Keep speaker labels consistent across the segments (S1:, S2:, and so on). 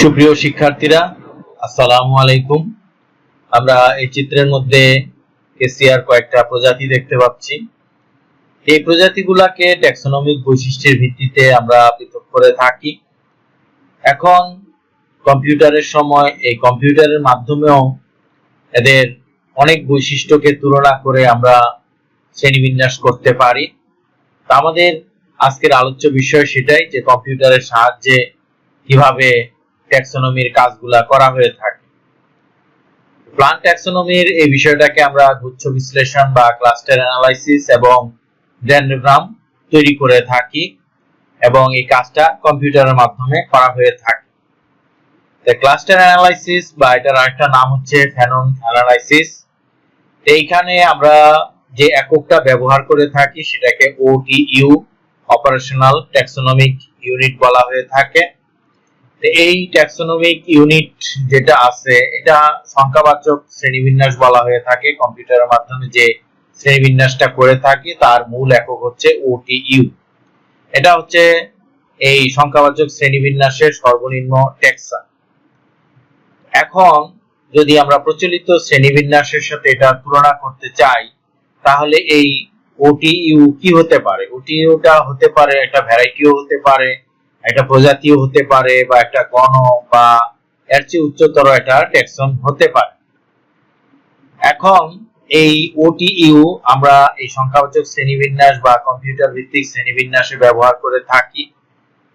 S1: সুপ্রিয় শিক্ষার্থীরা, আসসালামু আলাইকুম। আমরা এই চিত্রের মধ্যে কেসিআর কয়েকটা প্রজাতি দেখতে পাচ্ছি। এই প্রজাতিগুলাকে ট্যাক্সোনমিক বৈশিষ্ট্যের ভিত্তিতে আমরা পৃথক করে থাকি। এখন কম্পিউটারের সময়, এই কম্পিউটারের মাধ্যমেও এদের অনেক বৈশিষ্ট্যকে তুলনা করে আমরা শ্রেণীবিন্যাস করতে পারি। তা আমাদের আজকের আলোচ্য বিষয় সেটাই যে কম্পিউটারের সাহায্যে কীভাবে ট্যাক্সোনমির কাজগুলা করা হয়ে থাকে। প্লান্ট ট্যাক্সোনমির এই বিষয়টাকে আমরা গুচ্ছ বিশ্লেষণ বা ক্লাস্টার অ্যানালাইসিস এবং ডেন্ডোগ্রাম তৈরি করে থাকি এবং এই কাজটা কম্পিউটারের মাধ্যমে করা হয়ে থাকে। ক্লাস্টার অ্যানালাইসিস বা এটার আরেকটা নাম হচ্ছে ফ্যানন অ্যানালাইসিস এইখানে আমরা যে এককটা ব্যবহার করে থাকি সেটাকে ওটিইউ অপারেশনাল ট্যাক্সোনমিক ইউনিট বলা হয়ে থাকে। এই ট্যাক্সোনমিক ইউনিট যেটা আছে, এটা সংখ্যাবাচক শ্রেণীবিন্যাস বলা হয়ে থাকে। কম্পিউটারের মাধ্যমে যে শ্রেণীবিন্যাসটা করে থাকি, তার মূল একক হচ্ছে ওটিইউ এটা হচ্ছে এই সংখ্যাবাচক শ্রেণীবিন্যাসের সর্বনিম্ন টেক্সা এখন যদি আমরা প্রচলিত শ্রেণীবিন্যাসের সাথে এটা তুলনা করতে চাই, তাহলে এই ওটিইউ কি হতে পারে? ওটিইউটা হতে পারে, একটা ভ্যারাইটিও হতে পারে। একটা প্রজাতিও হতে পারে বা একটা গণ বা এর চেয়ে উচ্চতর একটা টেক্সন হতে পারে। এখন এই ওটিইউ আমরা এই সংখ্যাবাচক শ্রেণীবিন্যাস বা কম্পিউটার ভিত্তিক শ্রেণীবিন্যাসে ব্যবহার করে থাকি।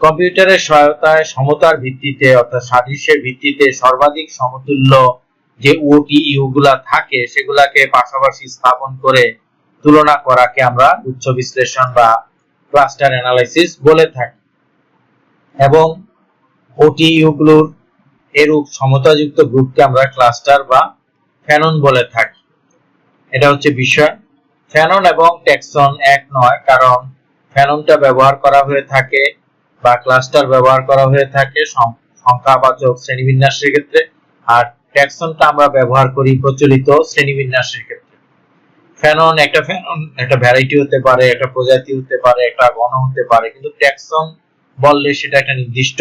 S1: কম্পিউটারের সহায়তায় সমতার ভিত্তিতে অর্থাৎ সাদৃশ্যের ভিত্তিতে সর্বাধিক সমতুল্য যে ওটিইউ গুলা থাকে সেগুলাকে পাশাপাশি স্থাপন করে তুলনা করাকে আমরা উচ্চ বিশ্লেষণ বা ক্লাস্টার অ্যানালাইসিস বলে থাকি। এবং ওটিইউ গুলোর এরূপ সমতাযুক্ত গ্রুপকে আমরা ক্লাস্টার বা ফ্যানন বলে থাকি। এটা হচ্ছে বিষয়। ফ্যানন এবং টেক্সন এক নয়, কারণ ফ্যাননটা ব্যবহার করা হয়ে থাকে বা ক্লাস্টার ব্যবহার করা হয়ে থাকে সংখ্যাবাচক শ্রেণীবিন্যাসের ক্ষেত্রে, আর ট্যাক্সনটা আমরা ব্যবহার করি প্রচলিত শ্রেণীবিন্যাসের ক্ষেত্রে। ফ্যানন একটা ফ্যানন একটা ভ্যারাইটি হতে পারে, একটা প্রজাতি হতে পারে, একটা গণ হতে পারে, কিন্তু ট্যাক্সন বললে সেটা একটা নির্দিষ্ট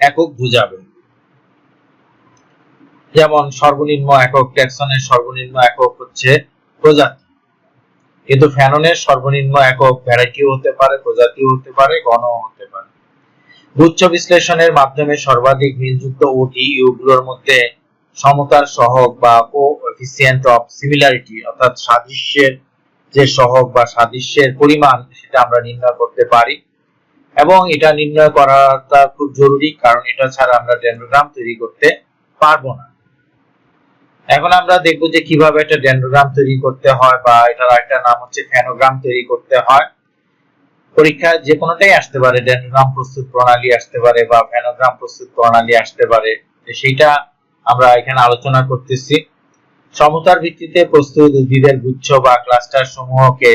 S1: একক বুঝাবে। যেমন সর্বনিম্ন একক ট্যাক্সনের সর্বনিম্ন একক হচ্ছে প্রজাতি। কিন্তু ফ্যাননের সর্বনিম্ন একক ভ্যারাইটিও হতে পারে, প্রজাতিও হতে পারে, গণও হতে পারে। গুচ্ছ বিশ্লেষণের মাধ্যমে সর্বাধিক মিলযুক্ত ওটিইউ গুলোর মধ্যে সমতার সহগ বা কোএফিসিয়েন্ট অফ সিমিলারিটি অর্থাৎ সাদৃশ্যের যে সহগ বা সাদৃশ্যের পরিমাণ, সেটা আমরা নির্ণয় করতে পারি। এবং এটা নির্ণয় করাটা খুব জরুরি, কারণ এটা ছাড়া আমরা ডেন্ড্রোগ্রাম তৈরি করতে পারব না। এখন আমরা দেখব যে কীভাবে একটা ডেন্ড্রোগ্রাম তৈরি করতে হয় বা এটার একটা নাম হচ্ছে ফ্যানোগ্রাম তৈরি করতে হয়। পরীক্ষায় যে কোনোটাই আসতে পারে ডেন্ড্রোগ্রাম প্রস্তুত প্রণালী আসতে পারে বা ফ্যানোগ্রাম প্রস্তুত প্রণালী আসতে পারে সেইটা আমরা এখানে আলোচনা করতেছি। সমতার ভিত্তিতে প্রস্তুত উদ্ভিদের গুচ্ছ বা ক্লাস্টার সমূহকে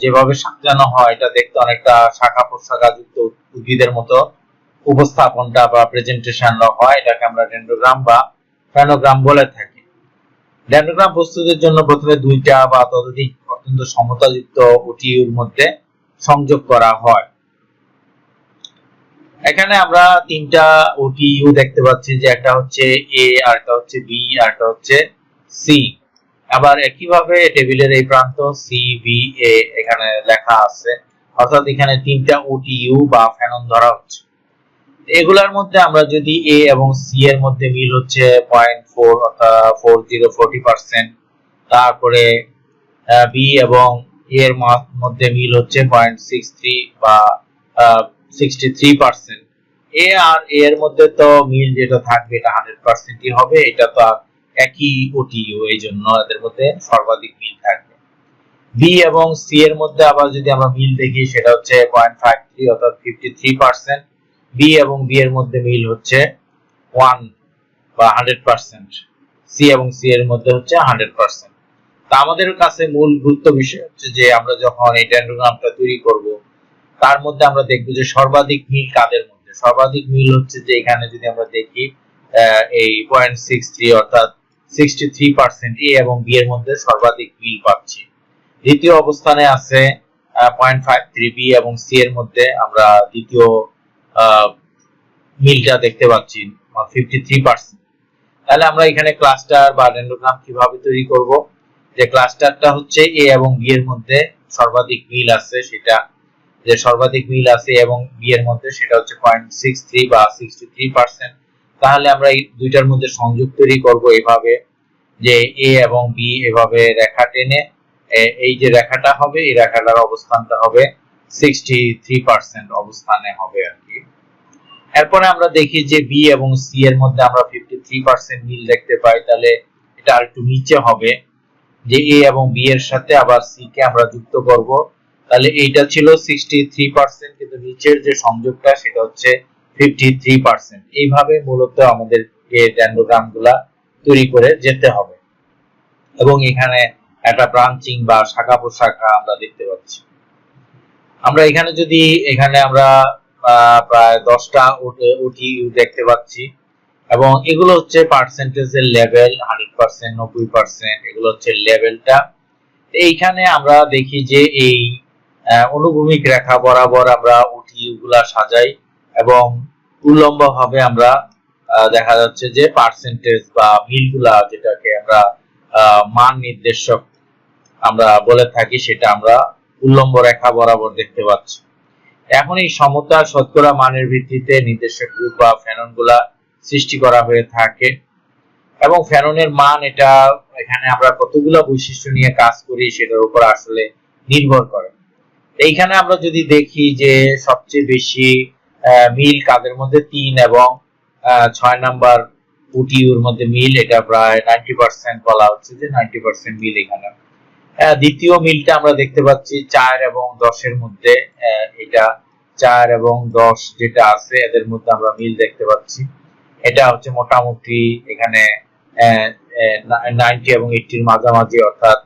S1: যেভাবে সাজানো হয়, এটা দেখতে অনেকটা শাখা প্রশাখা যুক্ত উদ্ভিদের মতো উপস্থাপনটা বা প্রেজেন্টেশন হয়, এটাকে আমরা ডেন্ড্রোগ্রাম বা ফ্যানোগ্রাম বলে থাকি। ডেন্ড্রোগ্রাম প্রস্তুতের জন্য প্রথমে দুইটা বা ততোধিক অত্যন্ত সমতাযুক্ত ওটিইউর মধ্যে সংযোগ করা হয়। এখানে আমরা তিনটা ওটিইউ দেখতে পাচ্ছি যে একটা হচ্ছে এ আর একটা হচ্ছে বি আর একটা হচ্ছে সি আবার একইভাবে টেবিলের এই প্রান্ত সি বি এ এখানে লেখা আছে। অর্থাৎ এখানে তিনটা ওটিইউ বা ফ্যানন ধরা হচ্ছে। এগুলার মধ্যে আমরা যদি এ এবং সি এর মধ্যে মিল হচ্ছে পয়েন্ট ফোর অর্থাৎ ফোর জিরো ফোরটি পার্সেন্ট তারপরে বি এবং এ এর মধ্যে মিল হচ্ছে পয়েন্ট সিক্স থ্রি বা সিক্সটি থ্রি পার্সেন্ট এ আর এ এর মধ্যে তো মিল যেটা থাকবে এটা হান্ড্রেড পার্সেন্টই হবে, এটা তো একই ওটিইউ এই জন্য এদের মধ্যে সর্বাধিক মিল থাকবে। বি এবং সি এর মধ্যে আবার যদি আমরা মিল দেখি, সেটা হচ্ছে পয়েন্ট ফাইভ থ্রি অর্থাৎ ফিফটি থ্রি পার্সেন্ট বি এবং বি এর মধ্যে মিল হচ্ছে ওয়ান বা হান্ড্রেড পার্সেন্ট সি এবং সি এর মধ্যে হচ্ছে হান্ড্রেড পার্সেন্ট তা আমাদের কাছে মূল গুরুত্ব বিষয় হচ্ছে যে আমরা যখন এই ডেন্ড্রোগ্রামটা তৈরি করব, তার মধ্যে আমরা দেখব যে সর্বাধিক মিল কাদের মধ্যে? সর্বাধিক মিল হচ্ছে যে এখানে যদি আমরা দেখি এই পয়েন্ট সিক্স থ্রি অর্থাৎ সিক্সটি থ্রি পার্সেন্ট এ এবং বি এর মধ্যে সর্বাধিক দ্বিতীয় অবস্থানে আছে পয়েন্ট ফাইভ থ্রি বি এবং সি এর মধ্যে আমরা দ্বিতীয় মিলটা দেখতে পাচ্ছি ফিফটি থ্রি পার্সেন্ট তাহলে আমরা এখানে ক্লাস্টার বা ডেন্ড্রোগ্রাম কীভাবে তৈরি করব? যে ক্লাস্টারটা হচ্ছে এ এবং বি এর মধ্যে সর্বাধিক মিল আছে সেটা, যে সর্বাধিক মিল আছে এবং বি এর মধ্যে সেটা হচ্ছে পয়েন্ট সিক্স থ্রি বা সিক্সটি থ্রি পার্সেন্ট তাহলে আমরা এই দুইটার মধ্যে সংযোগ তৈরি করব এভাবে, যে এ এবং বি এভাবে রেখা টেনে এই যে রেখাটা হবে, এই রেখাটার অবস্থানটা হবে সিক্সটি থ্রি পার্সেন্ট অবস্থানে হবে আর কি। এরপরে আমরা দেখি যে বি এবং সি এর মধ্যে আমরা ফিফটি থ্রি পার্সেন্ট মিল দেখতে পাই, তাহলে এটা আর একটু নিচে হবে, যে এ এবং বি এর সাথে আবার সি কে আমরা যুক্ত করব। তাহলে এইটা ছিল সিক্সটি থ্রি পার্সেন্ট কিন্তু নিচের যে সংযোগটা সেটা হচ্ছে ফিফটি থ্রি পার্সেন্ট এইভাবে মূলত আমাদের ড্যান্ডোগ্রামগুলা তৈরি করে যেতে হবে। এবং এখানে একটা ব্রাঞ্চিং বা শাখা প্রশাখা আমরা দেখতে পাচ্ছি। আমরা এখানে যদি, এখানে আমরা প্রায় দশটা ওটি দেখতে পাচ্ছি। এবং এগুলো হচ্ছে পার্সেন্টেজের লেভেল হান্ড্রেড পার্সেন্ট নব্বই পার্সেন্ট এগুলো হচ্ছে লেভেলটা এইখানে আমরা দেখি যে এই অনুভূমিক রেখা বরাবর আমরা উঠি গুলা সাজাই এবং উল্লম্ব ভাবে আমরা দেখা যাচ্ছে যে পার্সেন্টেজ বা মিলগুলা যেটাকে আমরা মান নির্দেশক আমরা বলে থাকি, সেটা আমরা উল্লম্ব রেখা বরাবর দেখতে পাচ্ছি। এখন এই সমতা শতকরা মানের ভিত্তিতে নির্দেশক গ্রুপ বা ফ্যাননগুলা সৃষ্টি করা হয়ে থাকে এবং ফ্যাননের মান এটা এখানে আমরা কতগুলো বৈশিষ্ট্য নিয়ে কাজ করি সেটার উপর আসলে নির্ভর করে। এইখানে আমরা যদি দেখি যে সবচেয়ে বেশি মিল কাদের মধ্যে তিন এবং ছয় নাম্বার পুটিউর মধ্যে মিল, এটা প্রায় নাইনটি পার্সেন্ট বলা হচ্ছে যে নাইনটি পার্সেন্ট মিল এখানে। দ্বিতীয় মিলটা আমরা দেখতে পাচ্ছি চার এবং দশের মধ্যে। এটা চার এবং দশ যেটা আছে, এদের মধ্যে আমরা মিল দেখতে পাচ্ছি। এটা হচ্ছে মোটামুটি এখানে নাইনটি এবং এইটির মাঝামাঝি, অর্থাৎ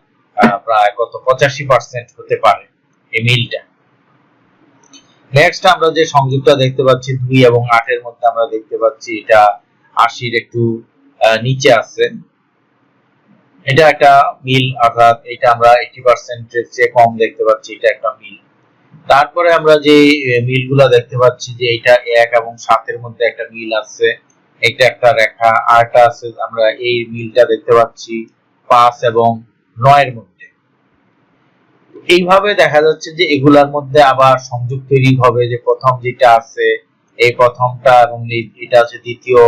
S1: প্রায় কত? পঁচাশি পার্সেন্ট হতে পারে এই মিলটা। নেক্সট আমরা যে সংযুক্তটা দেখতে পাচ্ছি, দুই এবং আটের মধ্যে আমরা দেখতে পাচ্ছি এটা আশির একটু নিচে আছে। এটা একটা মিল, অর্থাৎ এটা আমরা এইটি পার্সেন্টের চেয়ে কম দেখতে পাচ্ছি, এটা একটা মিল। তারপরে আমরা যে মিলগুলা দেখতে পাচ্ছি যে এটা এক এবং সাতের মধ্যে একটা মিল আছে। এটা একটা রেখা আরটা আছে, আমরা এই মিলটা দেখতে পাচ্ছি পাঁচ এবং নয়ের মধ্যে। এইভাবে দেখা যাচ্ছে যে এগুলার মধ্যে আবার সংযোগ তৈরি হবে যে প্রথম যেটা আছে, এই প্রথমটা এবং এটা আছে দ্বিতীয়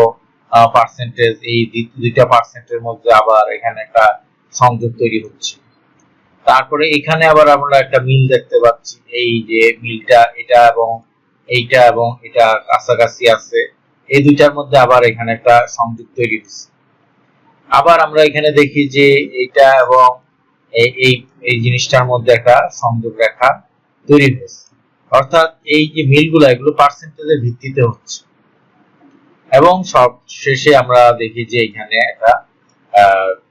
S1: পার্সেন্টেজ এই দুইটা পার্সেন্টের মধ্যে আবার এখানে একটা সংযোগ তৈরি হচ্ছে। তারপরে এখানে আবার আমরা একটা মিল দেখতে পাচ্ছি, এই যে মিলটা এটা এবং এইটা এবং এটা কাছাকাছি আছে, এই দুইটার মধ্যে আবার এখানে একটা সংযোগ তৈরি হচ্ছে। আবার আমরা এখানে দেখি যে এটা এবং এই এই জিনিসটার মধ্যে একটা সংযোগ রেখা তৈরি হয়েছে। অর্থাৎ এই যে মিলগুলো, এগুলো পার্সেন্টেজের ভিত্তিতে হচ্ছে। এবং সব শেষে আমরা দেখি যে এখানে একটা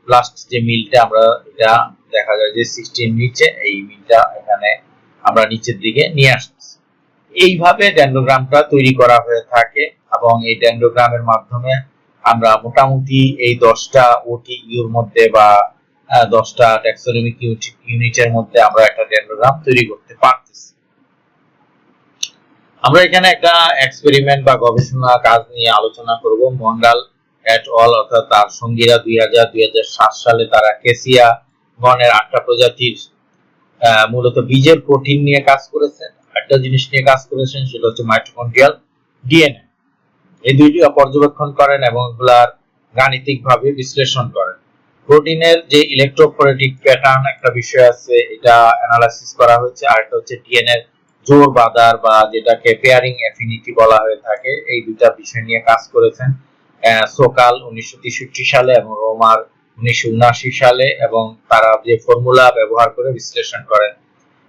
S1: লাস্ট যে মিলটা আমরা, এটা দেখা যায় যে সিক্সটিন নিচে, এই মিলটা এখানে আমরা নিচের দিকে নিয়ে আসতেছি। এইভাবে ডেন্ডোগ্রামটা তৈরি করা হয়ে থাকে এবং এই ডেন্ডোগ্রামের মাধ্যমে আমরা মোটামুটি এই দশটা ওটি ইউর মধ্যে বা দশটা ট্যাক্সোনমিক ইউনিটের মধ্যে আমরা একটা ডেন্ডোগ্রাম তৈরি করতে পারতেছি। আমরা এখানে একটা এক্সপেরিমেন্ট বা গবেষণা কাজ নিয়ে আলোচনা করব। মন্ডাল এট অল অর্থাৎ তার সঙ্গীরা দুই হাজার দুই হাজার সাত সালে তারা কেসিয়া গণের আটটা প্রজাতির মূলত বীজের প্রোটিন নিয়ে কাজ করেছেন। একটা জিনিস নিয়ে কাজ করেছেন, সেটা হচ্ছে মাইটোকন্ড্রিয়াল ডিএনএ এই দুইটি পর্যবেক্ষণ করেন এবং এগুলার গাণিতিক ভাবে বিশ্লেষণ করেন। প্রোটিনের যে ইলেকট্রোফোরেটিক প্যাটার্ন একটা বিষয় আছে, এটা অ্যানালাইসিস করা হয়েছে, আর একটা হচ্ছে ডিএনএ জোর বাদার বা যেটাকে পেয়ারিং অ্যাফিনিটি বলা হয়ে থাকে, এই দুটা বিষয় নিয়ে কাজ করেছেন সোকাল উনিশশো সালে এবং রোমার উনিশশো সালে, এবং তারা যে ফর্মুলা ব্যবহার করে বিশ্লেষণ করেন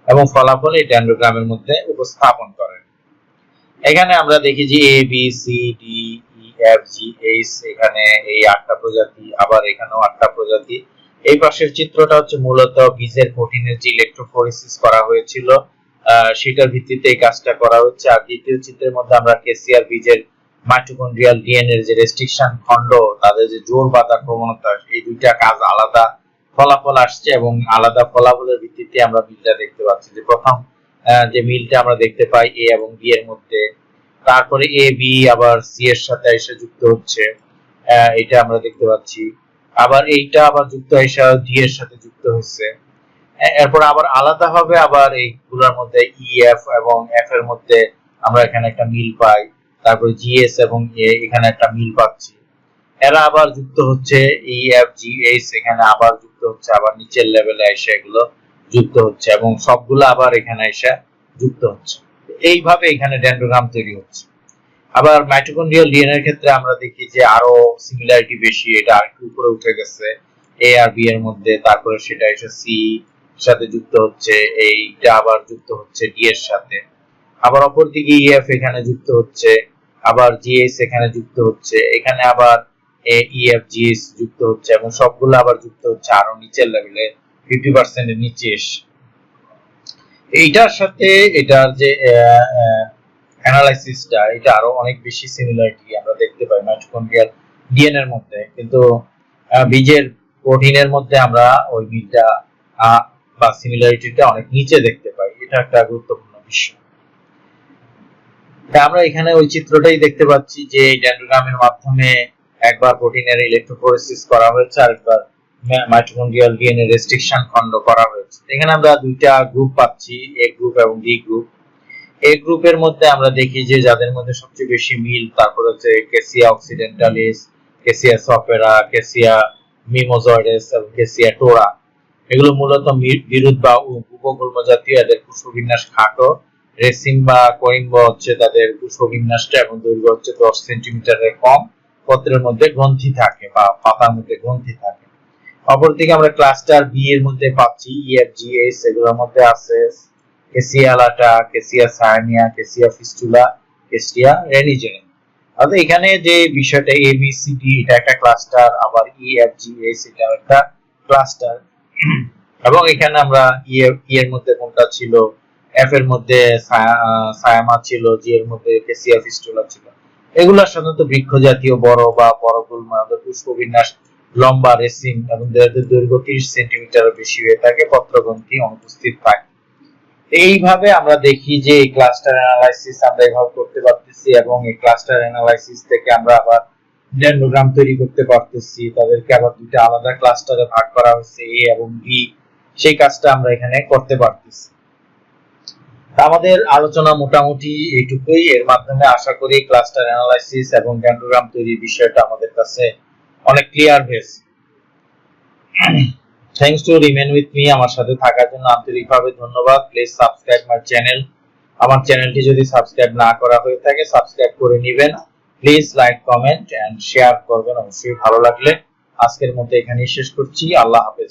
S1: এবং ফলাফল এই ড্যান্ডোগ্রামের মধ্যে উপস্থাপন করেন। এখানে আমরা দেখি যে A B C D F G H এখানে এই আটটা প্রজাতি, আবার এখানেও আটটা প্রজাতি। এই পাশের চিত্রটা হচ্ছে মূলত বীজের প্রোটিনের যে ইলেকট্রোফোরেসিস করা হয়েছিল সেটার ভিত্তিতে এই কাজটা করা হচ্ছে। আর দ্বিতীয় চিত্রের মধ্যে আমরা কেসিআর বীজের মাইটোকন্ড্রিয়াল ডিএনএ যে রেস্ট্রিকশন খণ্ড, তাদের যে জোর বাঁধার প্রবণতা এই দুইটা কাজ আলাদা ফলাফল আসছে এবং আলাদা ফলাফলের ভিত্তিতে আমরা মিলটা দেখতে পাচ্ছি। যে প্রথম যে মিলটা আমরা দেখতে পাই এ এবং বি এর মধ্যে তারপরে এ বি আবার সি এর সাথে এসে যুক্ত হচ্ছে। এটা আমরা দেখতে পাচ্ছি। আবার এইটা আবার যুক্ত এসে ডি এর সাথে যুক্ত হচ্ছে। এরপর আবার আলাদাভাবে আবার এইগুলোর মধ্যে ই এফ এবং এফ এর মধ্যে আমরা এখানে একটা মিল পাই। তারপরে জিএস এবং এ এখানে একটা মিল পাচ্ছি। এরা আবার যুক্ত হচ্ছে ই এফ জি এইচ এখানে আবার যুক্ত হচ্ছে, আবার নিচের লেভেলে এসে এগুলো যুক্ত হচ্ছে এবং সবগুলো আবার এখানে এসে যুক্ত হচ্ছে। এইভাবে এখানে ডেন্ড্রোগ্রাম তৈরি হচ্ছে। আবার মাইটোকন্ড্রিয়াল ডিএনএ এর ক্ষেত্রে আমরা দেখি যে আরও সিমিলারিটি বেশি, এটা আর একটু উপরে উঠে গেছে। এ আর বি এর মধ্যে, তারপরে সেটা এসে সি সাথে যুক্ত হচ্ছে, এইটা আবার যুক্ত হচ্ছে ডি এর সাথে। আবার অপরদিকে ইএফ এখানে যুক্ত হচ্ছে, আবার জিএস এখানে যুক্ত হচ্ছে, এখানে আবার এ ইএফ জিএস যুক্ত হচ্ছে, এবং সবগুলো আবার যুক্ত হচ্ছে আরও নিচের লেভেলে ফিফটি পার্সেন্টের নিচে এসে। এইটার সাথে এটার যে অ্যানালাইসিসটা এটা আরও অনেক বেশি সিমিলারিটি আমরা দেখতে পাই মাইটোকন্ড্রিয়াল ডিএনএ এর মধ্যে। কিন্তু বীজের প্রোটিনের মধ্যে আমরা ওই মিলটা বা সিমিলারিটিটা অনেক নিচে দেখতে পাই। এটা একটা গুরুত্বপূর্ণ বিষয়। আমরা এখানে ওই চিত্রটাই দেখতে পাচ্ছি যে, এই ডেন্ড্রোগ্রামের মাধ্যমে একবার প্রোটিনের ইলেকট্রোফোরেসিস করা হয়েছে, আরেকবার মাইটোকন্ড্রিয়াল ডিএনএ রেস্ট্রিকশন খন্ড করা হয়েছে। এখানে আমরা দুইটা গ্রুপ পাচ্ছি এ গ্রুপ এবং ডি গ্রুপ এ গ্রুপের মধ্যে আমরা দেখি যে যাদের মধ্যে সবচেয়ে বেশি মিল তারপর হচ্ছে কেসিয়া অক্সিডেন্টালিস কেসিয়া সফেরা কেসিয়া মিমোজয়েডেস এবং কেসিয়া টোরা এগুলো মূলত বিরুদ্ধ বা উ- উপগুল্ম জাতীয়, এদের পুষ্পবিন্যাস খাটো। রেসিম বা করিম্ব হচ্ছে তাদের পুষ্পবিন্যাসটা এবং দৈর্ঘ্য হচ্ছে দশ সেন্টিমিটারের কম। পত্রের মধ্যে গ্রন্থি থাকে বা পাতার মধ্যে গ্রন্থি থাকে। অপরদিকে আমরা ক্লাস্টার বি এর মধ্যে পাচ্ছি ইএফ জি এস এগুলোর মধ্যে আছে কেসিয়া লাটা কেসিয়া সায়ানিয়া কেসিয়া ফিস্টুলা কেসিয়া রেনিজেন অর্থাৎ এখানে যে বিষয়টা এ বি সি ডি এটা একটা ক্লাস্টার আবার ই এফ জি এস এটা একটা ক্লাস্টার এবং এখানে আমরা ই এফ ই এর মধ্যে কোনটা ছিল? এফ এর মধ্যে সায়ামা ছিল জি এর মধ্যে কেসিয়া ফিস্টুলা ছিল। এগুলা সাধারণত বৃক্ষ জাতীয় বড় বা বড় গুল্ম পুষ্পবিন্যাস লম্বা রেসিম এবং এদের দৈর্ঘ্য তিরিশ সেন্টিমিটার বেশি হয়ে থাকে, পত্রগ্রন্থি অনুপস্থিত থাকে। এইভাবে আমরা দেখি যে এই ক্লাস্টার অ্যানালাইসিস আমরা এইভাবে করতে পারতেছি এবং এই ক্লাস্টার অ্যানালাইসিস থেকে আমরা আবার ডেন্ড্রোগ্রাম তৈরি করতে পারতেছি। তাদেরকে আবার দুটো আলাদা ক্লাস্টারে ভাগ করা হয়েছে এ এবং বি সেই কাজটা আমরা এখানে করতে পারতেছি। আমাদের আলোচনা মোটামুটি এইটুকুই। এর মাধ্যমে আশা করি ক্লাস্টার অ্যানালাইসিস এবং ডেন্ড্রোগ্রাম তৈরির বিষয়টা আমাদের কাছে অনেক clear ভেস thanks to remain with me আমার সাথে থাকার জন্য আন্তরিকভাবে ধন্যবাদ। প্লিজ সাবস্ক্রাইব মাই চ্যানেল আমার চ্যানেলটি যদি সাবস্ক্রাইব না করা হয়ে থাকে সাবস্ক্রাইব করে নেবেন। Please like comment and share করবেন। অবশ্যই ভালো লাগলে। আজকের মতো এখানেই শেষ করছি। আল্লাহ হাফেজ।